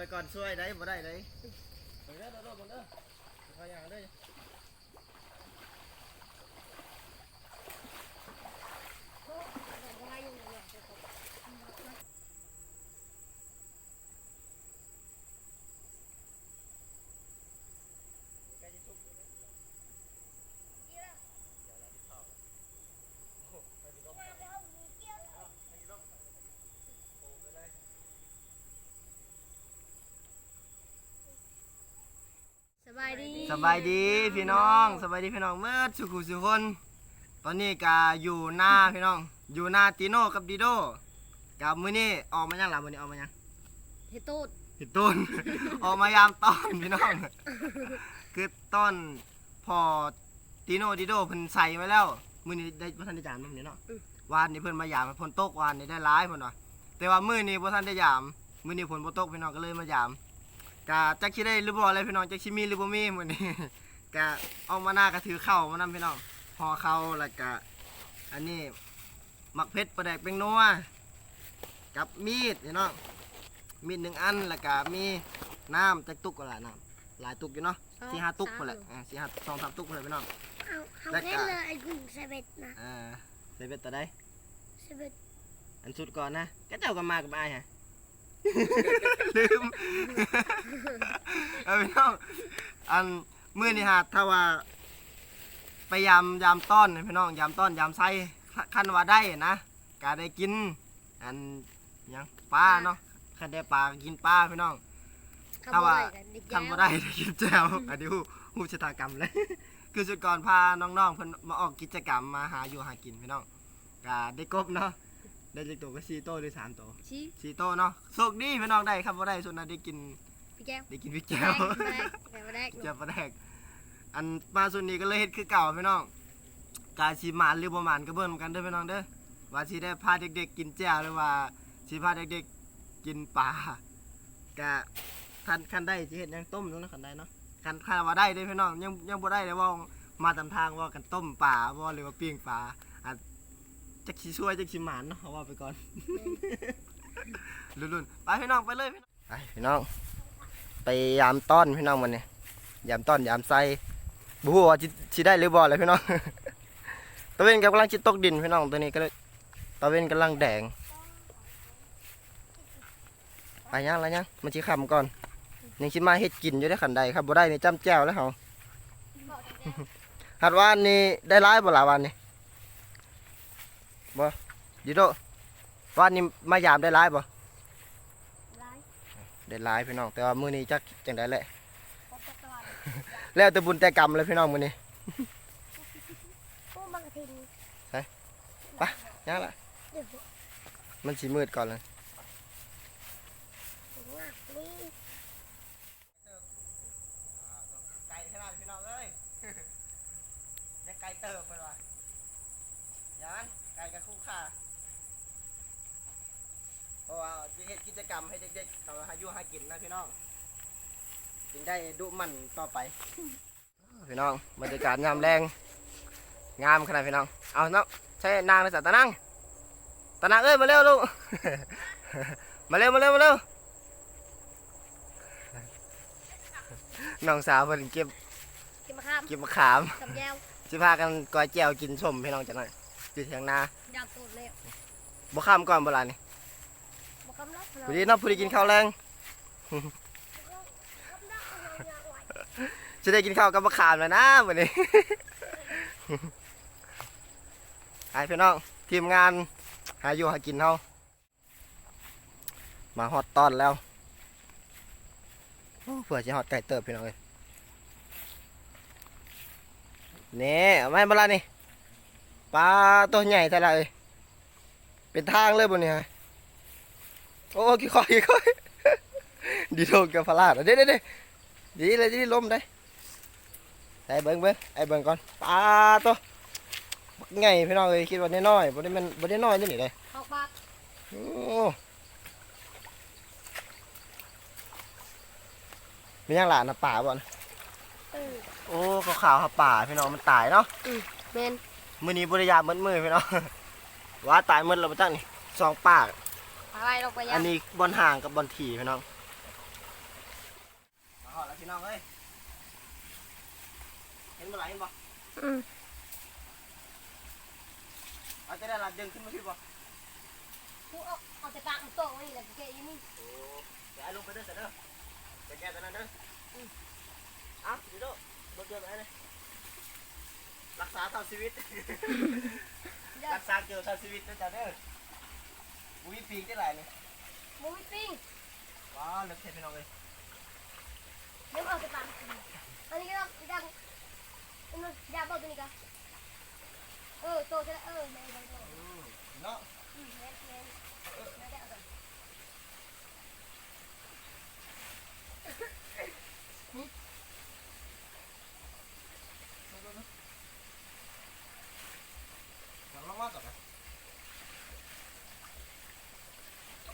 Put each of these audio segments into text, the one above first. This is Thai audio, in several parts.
ไปก่อนช่วยได้บ่ได้เลยเบิ่งเด้อโดดๆเบิ่งเด้อขออย่างเด้อสบายดีสบายดีพี่น้องสบายดีพี่น้องเมื่อสุขุสุคน ตอนนี้ก็อยู่หน้าพี่น้อง อยู่หน้าติโน่กับดิโดกับมื้อนี้ออกมายังล่ะมื้อนี้ออกมายังเฮตูดพี่ต้น ออกมายามต้อนพี่น้องคือต้อนพอติโน่ดิโดเพิ่นใส่ไว้แล้วมื้อนี้ได้บ่ทันได้ยามมื้อนี้เนาะวานนี้เพิ่นมายามฝนตกวานนี้ได้หลายเพิ่นว่าแต่ว่ามื้อนี้บ่ทันได้ยามมื้อนี้ฝนบ่ตกพี่น้องก็เลยมายาม กะจักสิได้หรือบ่อะไรพี่น้องจักสิมีหรือบ่มีมื้อนี้ กะออกมาหน้าก็ถือเข้าวมานำพี่น้องห่อเข้าวแล้วก็อันนี้มักเพชรปลาแดกเป็นนัวกับมีดพี่น้องมีดหนึ่งอันแล้วก็มีน้ำจักตุกก็หลายน้ำหลายตุกอยู่เนาะสี่ห้าตุกพอแหละอ่าสี่ห้าสองสามตุกพอแหละพี่น้อง เอาเขาแล้วก็ เล่นเลยไอ้กุ้งเซเว่นนะอ่าใส่เบ็ดตัวใดเซเว่นอันสุดก่อนนะก็เจ้าก็มากับไอ้ายฮะ ลืมเอาพี่น้องอันมื้อนี้ฮะถ้าว่าไปยามยามต้อนพี่น้องยามต้อนยามไส้คันว่าได้นะก็ได้กิน อันหยังปลาเนาะคันได้ปลาก็กินปลาพี่น้อง ถ้าว่า ทำมาได้ได้กินแจวอันนี้หูหูชะตากรรมเลย คือสุดก่อนพาน้องๆเพิ่นมาออกกิจกรรมมาหาอยู่หากินพี่น้องก็ได้กบเนาะ ได้จักตัวก็4โตวหรือ3ตัวชี้4โตวเนาะโชคดีพี่น้องได้ครับบ่ได้ส่วนนั้นได้กินพี่แก้วได้กินพริกแดแก้วกมาแดกแดกมาแดกเจ็บปลาแดกอันมาส่วนนี้ก็เลยเฮ็ดคือเก่าพี่น้องกาสิหมานหรือบ่หมานก็เบิ่งกันเด้อพี่น้องเด้อว่าสิได้พาเด็กๆกินแจ่วหรือว่าสิพาเด็กๆกินปลาก็คันคันได้สิเฮ็ดหยังต้มเนาะคันได้เนาะกันคาว่าได้เด้อพี่น้องยังยังบ่ได้เลยว่ามาตามทางว่ากันต้มปลาบ่หรือว่าปิ้งปลาอา จจะขี้ช่วยจะขี้หมานเนาะเอาว่าไปก่อนลุ่นๆไปพี่น้องไปเลยพี่น้องไปพี่น้อง ไปยามต้อนพี่น้องมันนี่ยามต้อนยามใส่บ่ฮู้ว่าสิสิได้หรือบ่เลยพี่น้อง ตะเวนกำลังสิตกดินพี่น้องตัวนี้ก็เลยตะเวนกำลังแดงไปยังแล้วยังมันสิค่ำก่อนยังคิดมาเฮ็ดกินอยู่ได้ขันใดครับบ่ได้นี่จำแจ้วแล้วเฮาหัดวานนี่ได้ร้ายบ่ล่ะวันนี้ บ่ดิโดวานนี้มายามได้ร้ายบ่ไล่ได้ร้ายพี่น้อง แต่ว่ามื้อนี้จักจังได๋แหละป๊อปตลาดแล้วแต่บุญแต่กรรมเลยพี่น้องมื้อนี้ ผู้บังทินยังล่ะ เดี๋ยวมันสิมืดก่อนเลยงักนี่ไก่ขนาดพี่น้องเอ้ยยังไก่เติบเพิ่นว่า ย่านไก่กับคู่ค่าเพราะว่าสิเฮ็ดกิจกรรมให้เด็กๆเขาหาอยู่หากินนะพี่น้องจึงได้ดุมันต่อไป พี่น้องบรรยากาศยามแรงงามขนาดพี่น้อง เอาเนาะใช่นางในสัตว์ตะนังตะนังเอ้ยมาเร็วลูก มาเร็วมาเร็วมาเร็วน้องสาวเพิ่นเก็บกินมะขามเก็บมะขาม กับแก้วสิพากันก้อยแจ่วกินส้มพี่น้องจังหน่อย อยู่เถียงนายำตูดเลยบ่ข้ามก่อนบ่ล่ะนี่บอกคำรักพอดีเนาะพอดีกินข้าวแรงจะได้กินข้าวกับมะขามแล้วนะวันนี้ไอพี่น้องทีมงานหาอยู่หากินเฮามาฮอดตอนแล้วโอ้เผื่อจะฮอดไก่เติบพี่น้องเลยนี่เอาไหมบลานี่ ปลาตัวใหญ่แต่ละเอ้ยเป็นทางเลยบนนี้ฮะโอ้กี่คอยกี่คอยดีโดนกับพลาดเด้เด้เด้ดีเลยดีล้มได้ไอ้เบิ้งเบิ้งไอ้เบิ้งก่อนปลาตัวบักไงพี่น้องเลยคิดว่าน้อยๆบ่ได้มันบ่ได้น้อยจังนี่เลยหกบาทโอ้มียังหลานนะป่าบ่นะเออโอ้ขาวๆครับป่าพี่น้องมันตายเนาะเมน มื้อนี้บริยามมืดมือพี่น้องว่าตายมืดแล้วบ่ตั้งนี่สองปาก อะไรลงไปยัอังนนี้บอลห่างกับบอลถี่พี่น้องน้องเอ้ยเห็นบ่ไหลเห็นบ่อืมเอาจะได้ละดึงขึ้นมาพี่บ่กูเอาเอาแต่ปากมันโตไว้นี่แหละเกยอยู่นี่โอ้เดี๋ยวเอาลงไปเด้อเสร็จเด้อไปแก้ตัวนั้นเด้ออืมเอ้าเดี๋ยวเด้อรถเดือดไปเลย รักษาเท่าชีวิตเด้อรักษาเกี่ยวเท่าชีวิตเด้อจ้าเด้อบุ้ยปีกได้หลายเลยหมูปิ้งว้าวเลิกเทพี่น้องเลยเดี๋ยวเอาแต่ปากมันอันนี้ก็ต้องยังอันนั้นยาเบาตัวนี้ก็เออโตจะได้เออแม่แม่แม่อืมเนาะ อืมแม่แม่แม่ได้เอาไป ลองลองมาก่อนนะ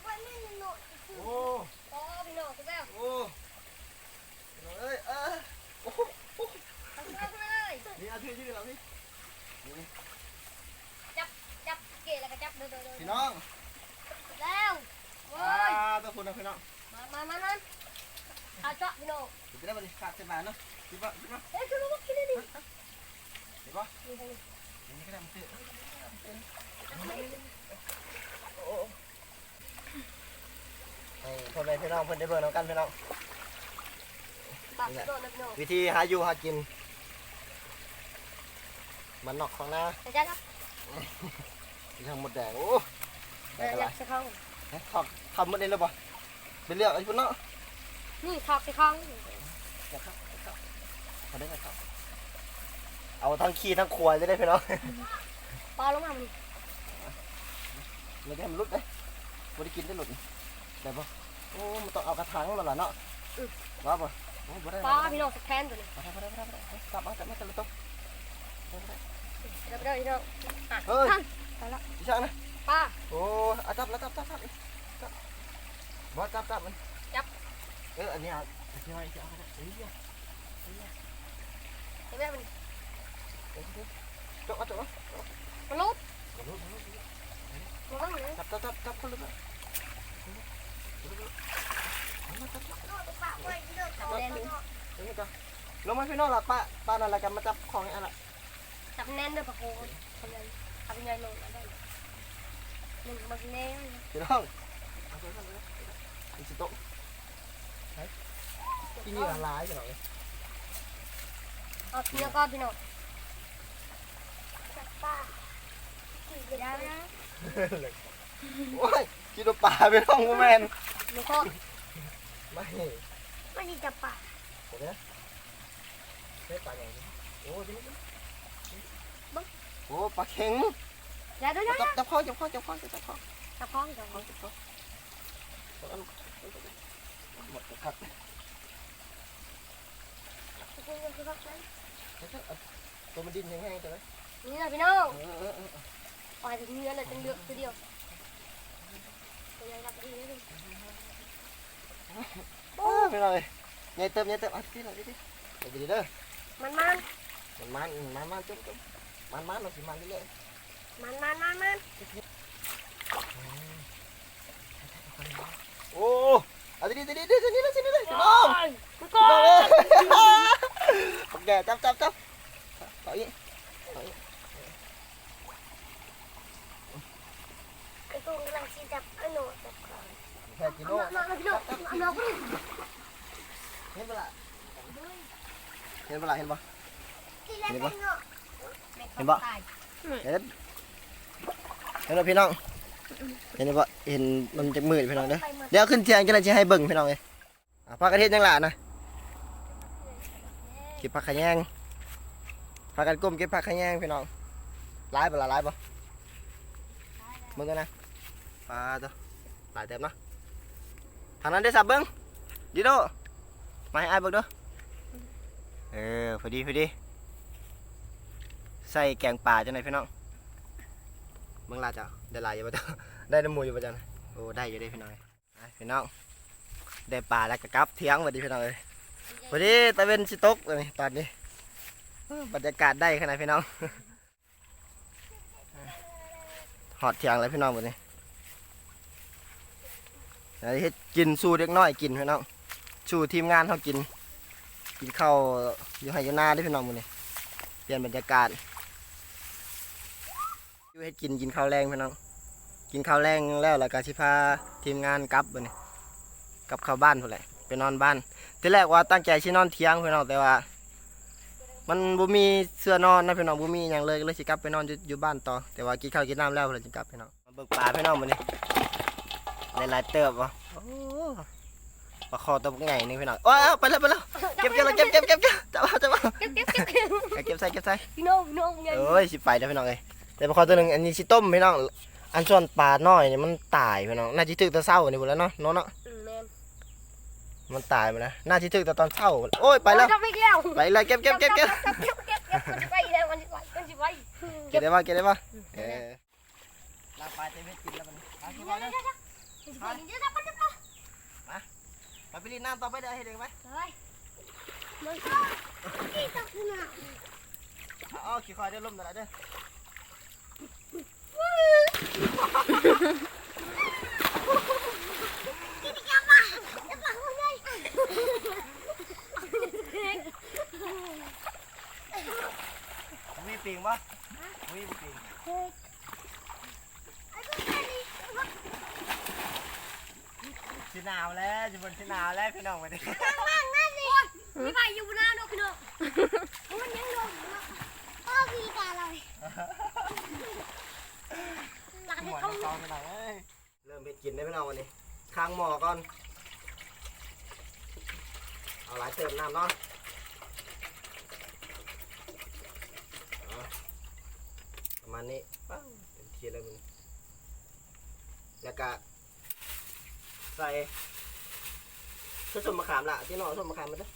วันนี้หนู โอ้ โอ้พี่น้องคุณแม่ โอ้พี่น้องเอ้ยเออโอ้โหโอ้โห ทำเลย นี่เอาที่ยืดแล้วพี่นี่ จับจับเกยแล้วก็จับเดินเดินเดิน พี่น้อง แล้วโอ้ อ่าย ต้องคุณนะพี่น้อง มามามามาเอาเจาะพี่น้องจะได้บริการเสบานเนาะคิดว่าคิดว่าเอ้ยคือลูกกินได้ดิคิดว่านี่ทางนี้อันนี้ก็ได้มันเตะให้พ่อแม่พี่น้องเพิ่นได้เบิ่งน้ำกันพี่น้อง ปากโดนนะพี่น้องวิธีหาอยู่หากิน มันนอกของหน้าแต่จ้าครับที่ทางหมดแดงโอ้เอได้อกันอละยากจะเข้าทอกทำหมดเองแล้วบ่ เป็นเรื่องไอ้พุ่นเนาะนี่ถอกจะเข้าจะเข้าจะเข้าเขาได้ไหมครับ เอาทั้งขี้ทั้งครัวจะได้พี่น้องปลาลงมามันไม่ได้มันหลุดเลยไม่ได้กินได้หลุดได้ปะโอ้มันต้องเอากระถางแล้วล่ะเนาะว่าปะโอ้บ่ได้ปลาพี่น้องสแกนตัวนี้บ่ได้บ่ได้บ่ได้บ่ได้กลับมากลับมากันเลยตัวเดี๋ยวเดี๋ยวพี่น้องอะเฮ้ยไปละอีช่างนะปลาโอ้อาจับแล้วจับจับจับ จับบ่จับจับมันจับ เอออันนี้อะที่ไว้ที่เอาไปเอ้ยเห็นไหมมันจกเอาจกเอามันลุดมันต้องเลยจับจับจับจับคนละจับแน่นเลยลงมาพี่น้องละป้าป้านั่นละกันมาจับของอันละจับแน่นด้วยปะโคทำไงทำไงลงมาได้หนึ่งมันแน่นพี่น้องเอิจิโต๊ะที่นี่ละลายกันหรอเอาเนื้อก็พี่น้องป้าขี่ไปไานะโอ้ยคิดว่าป่าไปต้องกูแมนหนูก็ไม่ไม่ดีจะป่าโอเคนะได้ป่าอย่างนี้โอ้ยโอ้ปลาเข็งอย่าดูนะจับจับข้อจับข้อจับข้อจับข้อจับข้อจับข้อจับข้อ หมดครับตัวมันดิ้นแห้งๆแต่ไหมนี่นะพี่น้องเออเออเปล่อยถึงเนื้อเลยจังเลือกตัวเดียวตัวใหญ่รักดีเลยโอ้ไม่เลยใหญ่เติมใหญ่เติมอะที่หนดิดิเดี๋ยวดิเด้อมันมันมันมันมันมันจุ๊บจุ๊บมันมันมันสิมันเรื่อยมันมันมันมันโอ้ เอาดีดีดีดีนี่เลยนี่เลยพี่น้องพี่น้องเลยผมแก่จับจับจับต่อยอี้กุ้งกำลังชี้จับไอ้หนูจับก่อนแค่กิลมาพี่น้องเอาน้องกุ้เห็นปะล่ะเห็นปะล่ะเห็นปะเห็นปะเห็นปะเห็นแล้วพี่น้อง เห็นปะเห็นมันจะมืดพี่น้องเด้อเดี๋ยวขึ้นเชียงจะได้จะให้เบิ่งพี่น้องเลยอะพักกระเทศยังหล่ะนะเก็บผักขะแยงพากันก้มเก็บผักขะแยงพี่น้องร้ายปะล่ะร้ายปะเบิ่งกันนะปลาตัวหลายเต็มนะทางนั้นได้สับเบิ่งดิโดมาให้อายเบิ่งด้อเออพอดีพอดีใส่แกงป่าจังไหนพี่น้อง เบิ่งลาจ้ะได้หลายอยู่ปะจ้ะได้น้ำมูอยู่ปะจ้ะโอ้ได้อยู่ได้พี่น้องไปพี่น้องได้ปลาแล้วก็กลับเที่ยงพอดีพี่น้องเอ้ยพอดีตะเวนสิตกเลยตอนนี้บรรยากาศได้ขนาดพี่น้องหอดเที่ยงเลยพี่น้องหมดนี้ไอ้เฮ็ดกินสู้เด็กน้อยกินพี่น้องสู้ทีมงานเขากิน กินข้าวอยู่ให้อยู่หน้าเด้พี่น้องมื้อนี้เปลี่ยนบรรยากาศ อยู่ให้กินกินข้าวแรงพี่น้อง กินข้าวแรงแล้วแล้วก็สิพาทีมงานกลับบัดนี้กลับเข้าบ้านพุ่นแหละไปนอนบ้านทีแรกว่าตั้งใจสินอนเที่ยงพี่น้องแต่ว่า มันบ่มีเสื้อนอนนะพี่น้องบ่มีหยังเลยก็เลยสิกลับไปนอนอยู่อยู่บ้านต่อแต่ว่ากินข้าวกินน้ำแล้วเลยสิกลับพี่น้องมาเบิกปลาพี่น้องมื้อนี้หลายๆเติบบ่โอ้ปลาคอตัวบักใหญ่หนึงพี่น้องโอ้ยเอาไปแล้วไปแล้วเก็บเก็บเก็บเก็บเก็บเก็บจับเอาจับเอาเก็บเก็บเก็บเก็บเอาเก็บใส่เก็บใส่พี่น้องพี่น้องใหญ่เอ้ยสิไปแล้วพี่น้องเอ้ย แต่ปลาคอตัวหนึงอันนี้สิต้มพี่น้องอันส่วนปลาน้อยนี่มันตายพี่น้องน่าสิถึกแตะเช้านี่พุ่นแล้วเนาะเนาะเนาะอืมแมนมันตายไปแล้วน่าสิถึกแต่ตอนเช้าโอ้ยไปแล้วจับอีกแล้วไปเลยเก็บเก็บเก็บเก็บเก็บเก็บเก็บเก็บมันจะไปแล้วมันจะไปมันจะไปเก็บได้ป่ะเก็บได้ป่ะเออลาปลาเต็มเม็ดกินแล้วมันไปกินเดี๋ยวแล้วเดี๋ยวเดี๋ยวเดี๋ยวเดี๋ยวเดี๋ยวมันจะไปไปไปรีดน้ำต่อไปได้ให้เด็กไหมเฮ้ยมันก็ที่ตะกุน่ะอ๋อขี่คอยได้ล่มแต่ละเด้อจะ มาจะมาหัวใหญ่มีปิงปะมีปิงเฮ้ยไอ้ตัวนี้สิหนาวแล้วจะบนสิหนาวแล้วพี่น้องมาดิว่างนั่นนี่มีใบอยู่บนหน้าดอกพี่น้องมันยังลงพ่อพี่กาเลย หลัวน้ำซองไปหนเริ่มเผ็ดกินได้พี่น้องวันนี้ค้างหม้อก่อน เอาหลายเติมน้ำเนาะประมาณนี้ปั้งเต็มที่เลยมึงแล้วก็ใส่ชุดสมมะขามละที่น้องเอาสมมะขามมาด้วย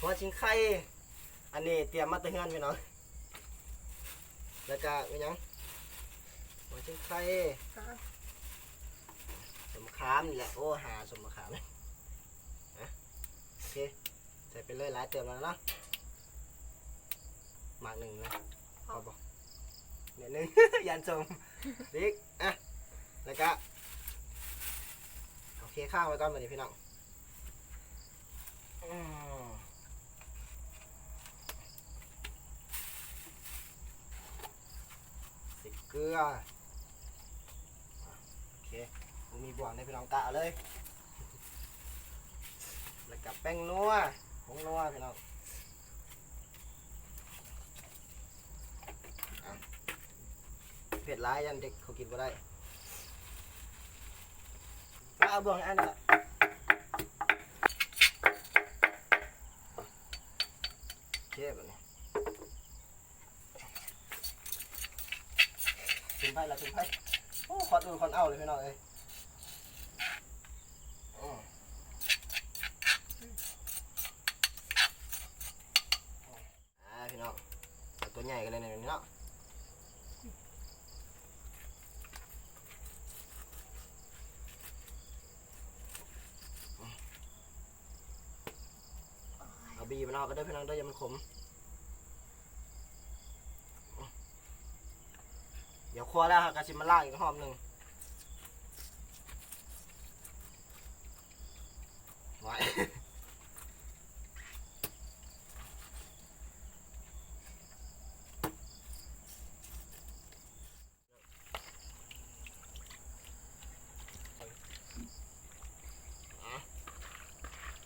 หัวชิงไข่อันนี้เตรียมมาแตะเฮือนพี่น้องแล้วก็มียัง หัวชิงไข่สมมะขามนี่แหละโอ้หาสมมะขามเลยนะโอเคใส่ไปเลยหลายเติมแล้วเนาะหมากหนึ่งนะเอบอกเนี่ยหนึ่ง ยันสมบิ๊กอะแล้วก็โอเคข้าวไว้ก่อนมาดิพี่น้องอืมสิเกลือ มีบ่วงในพี่น้องกะเอาเลย แล้วกับแป้งนัวผงนัวพี่น้องเผ็ดร้ายยันเด็กเขากินก็ได้แล้วเอาบ่วงอันนี้เคแบบนี้ถึงไพ่ละถึงไพ่โอ้ขอดอื่นขอดเอาเลยพี่น้องเอ้ยอืม อ่าพี่น้องเอาตัวใหญ่กันเลยเนี่ยเนาะเอา บีมันออกก็ได้พี่น้องได้ยังมันขม เดี๋ยวครัวแล้วครับกระชิมมาล่างอีกหอมหนึ่งไว้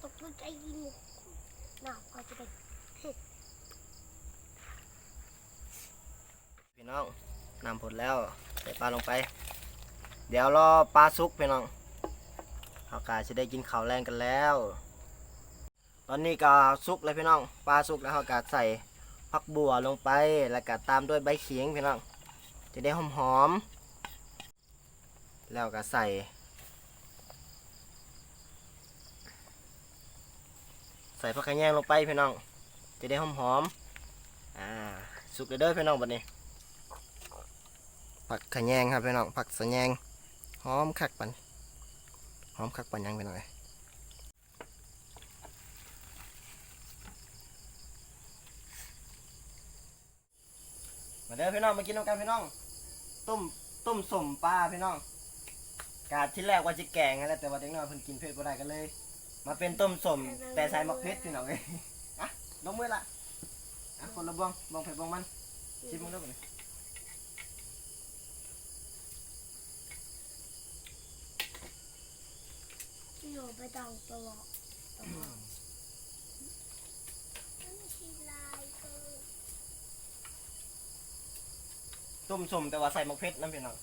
ตกใจยิง หนาวพอจะไปพี่น้องนำผลแล้วใส่ปลาลงไป เดี๋ยวรอปลาซุกพี่น้องเขากาจะได้กินข้าวแรงกันแล้ว ตอนนี้ก็ซุกเลยพี่น้องปลาซุกแล้วเขากาใส่ผักบัวลงไปแล้วก็ตามด้วยใบเขียงพี่น้องจะได้หอมๆแล้วก็ใส่ ใส่ผักขะแยงลงไปพี่น้อง จะได้หอมหอมๆอ่าสุกเด้อพี่น้องบัดนี้ผักขะแยงครับพี่น้องผักสะแยงหอมคักปันหอมคักปันยังพี่น้องเอ้ยมาเด้อพี่น้องมากินน้ำกันพี่น้องต้มต้มสมปลาพี่น้อง กาดที่แรกว่าจะแกงนั่แหละแต่ว่าเด็กน้อยเพิ่นกินเผ็ดบ่ได้กันเลย มาเป็นต้มสมแต่ใส่มักเพชรพี่น้องเอ้ยอะลงมือละอะคนละบวงบวงเผ็ดบวงมันชิมมึงด้วยก่อนหนูไปต้องตัวมันชีลายเออต้มสมแต่ว่าใส่มักเพชรนั่นพี่น้อง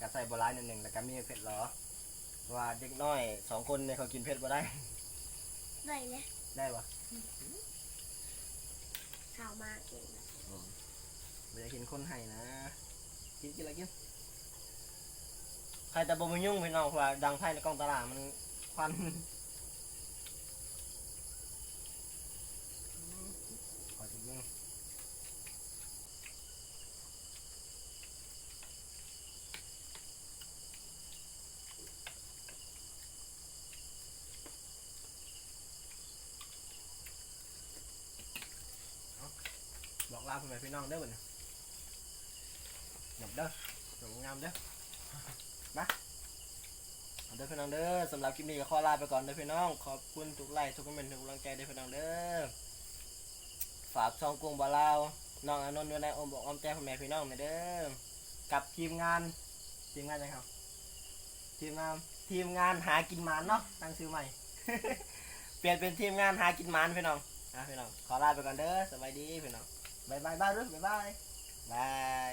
ก็ใส่บัวลายนิดหนึ่งแล้วก็มีมักเพชรเหรอเพราะว่าเด็กน้อยสองคนเนี่ยเขากินเพชรบ่ได้ ได้เลยได้ปะสาวมาเก่งนะไม่ได้กินคนให้นะ กินกินอะไรกินใครแต่บ่มายุ่งพี่น้องเพราะว่าดังไพ่ในกล้องตลาดมันควันขอถึงยุ่ง บอกลาพ่อแม่พี่น้องเด้อบ่เนี่ยหยบเด้อสวยงามเด้อมาเอาเด้อพี่น้องเด้อสำหรับคลิปนี้ก็ขอลาไปก่อนเด้อพี่น้อง ขอบคุณทุกไลค์ทุกคอมเมนต์ทุกกำลังใจเด้อพี่น้องเด้อฝากช่องกรุงบ่าวลาวน้องอนนท์อยู่ในอมบอกอมแจ้พ่อแม่พี่น้องหน่อยเด้อกับทีมงานทีมงานยังครับทีมงานทีมงานหากินหมานเนาะตั้งชื่อใหม่ เปลี่ยนเป็นทีมงานหากินหมานพี่น้องอะพี่น้องขอลาไปก่อนเด้อสบายดีพี่น้อง บายบาย